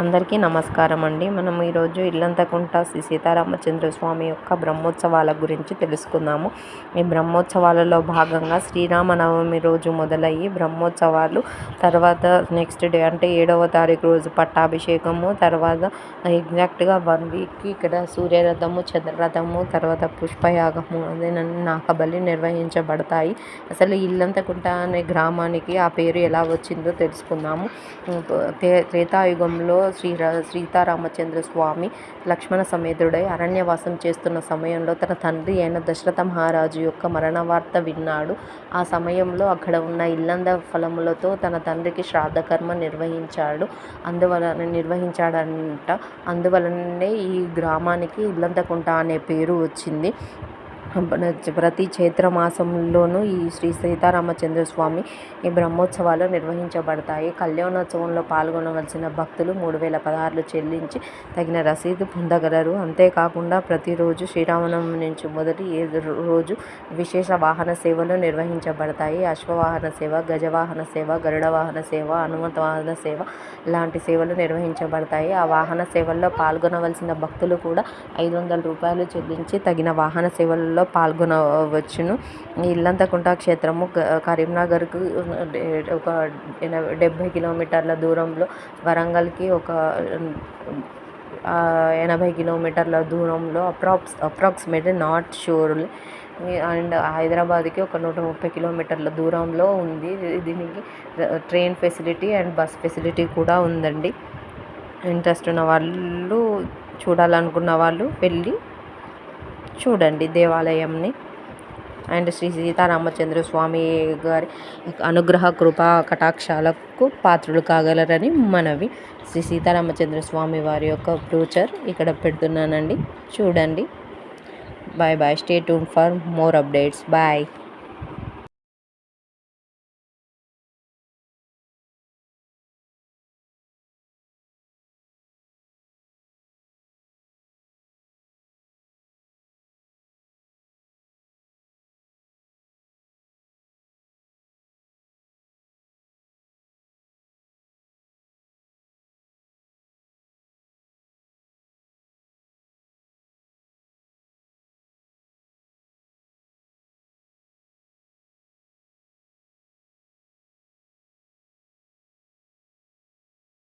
అందరికీ నమస్కారం అండి. మనం ఈరోజు ఇల్లంతకుంట శ్రీ సీతారామచంద్ర స్వామి యొక్క బ్రహ్మోత్సవాల గురించి తెలుసుకుందాము. ఈ బ్రహ్మోత్సవాలలో భాగంగా శ్రీరామనవమి రోజు మొదలయ్యి బ్రహ్మోత్సవాలు తర్వాత నెక్స్ట్ డే అంటే ఏడవ తారీఖు రోజు పట్టాభిషేకము తర్వాత ఎగ్జాక్ట్గా వన్ వీక్కి ఇక్కడ సూర్యరథము చంద్రరథము తర్వాత పుష్పయాగము అదేనండి నాకబలి నిర్వహించబడతాయి. అసలు ఇల్లంతకుంట అనే గ్రామానికి ఆ పేరు ఎలా వచ్చిందో తెలుసుకుందాము. త్రేతాయుగంలో శ్రీ సీతారామచంద్ర స్వామి లక్ష్మణ సమేతుడై అరణ్యవాసం చేస్తున్న సమయంలో తన తండ్రి అయిన దశరథ మహారాజు యొక్క మరణ వార్త విన్నాడు. ఆ సమయంలో అక్కడ ఉన్న ఇల్లంద ఫలములతో తన తండ్రికి శ్రాద్ధకర్మ నిర్వహించాడు. అందువలన నిర్వహించాడంట. అందువలనే ఈ గ్రామానికి ఇల్లంతకుంట అనే పేరు వచ్చింది. ప్రతి చైత్ర మాసంలోనూ ఈ శ్రీ సీతారామచంద్ర స్వామి ఈ బ్రహ్మోత్సవాలు నిర్వహించబడతాయి. కళ్యాణోత్సవంలో పాల్గొనవలసిన భక్తులు మూడు వేల పదహారులు చెల్లించి తగిన రసీదు పొందగలరు. అంతేకాకుండా ప్రతిరోజు శ్రీరామనవమి నుంచి మొదటి రోజు విశేష వాహన సేవలు నిర్వహించబడతాయి. అశ్వవాహన సేవ గజవాహన సేవ గరుడ వాహన సేవ హనుమంత వాహన సేవ లాంటి సేవలు నిర్వహించబడతాయి. ఆ వాహన సేవల్లో పాల్గొనవలసిన భక్తులు కూడా ఐదు వందల రూపాయలు చెల్లించి తగిన వాహన సేవల్లో పాల్గొనవచ్చును. ఇల్లంతకుంట క్షేత్రము కరీంనగర్కు ఒక డెబ్భై కిలోమీటర్ల దూరంలో వరంగల్కి ఒక ఎనభై కిలోమీటర్ల దూరంలో approx approximate not sure and హైదరాబాద్కి ఒక నూట ముప్పై కిలోమీటర్ల దూరంలో ఉంది. దీనికి train facility and bus facility కూడా ఉందండి. ఇంట్రెస్ట్ ఉన్న వాళ్ళు చూడాలనుకున్న వాళ్ళు వెళ్ళి చూడండి దేవాలయంని. అండ్ శ్రీ సీతారామచంద్ర స్వామి గారి అనుగ్రహ కృపా కటాక్షాలకు పాత్రులు కాగలరని మనవి. శ్రీ సీతారామచంద్ర స్వామి వారి యొక్క ఫ్యూచర్ ఇక్కడ పెడుతున్నానండి. చూడండి. Bye bye stay tune for more updates. Bye.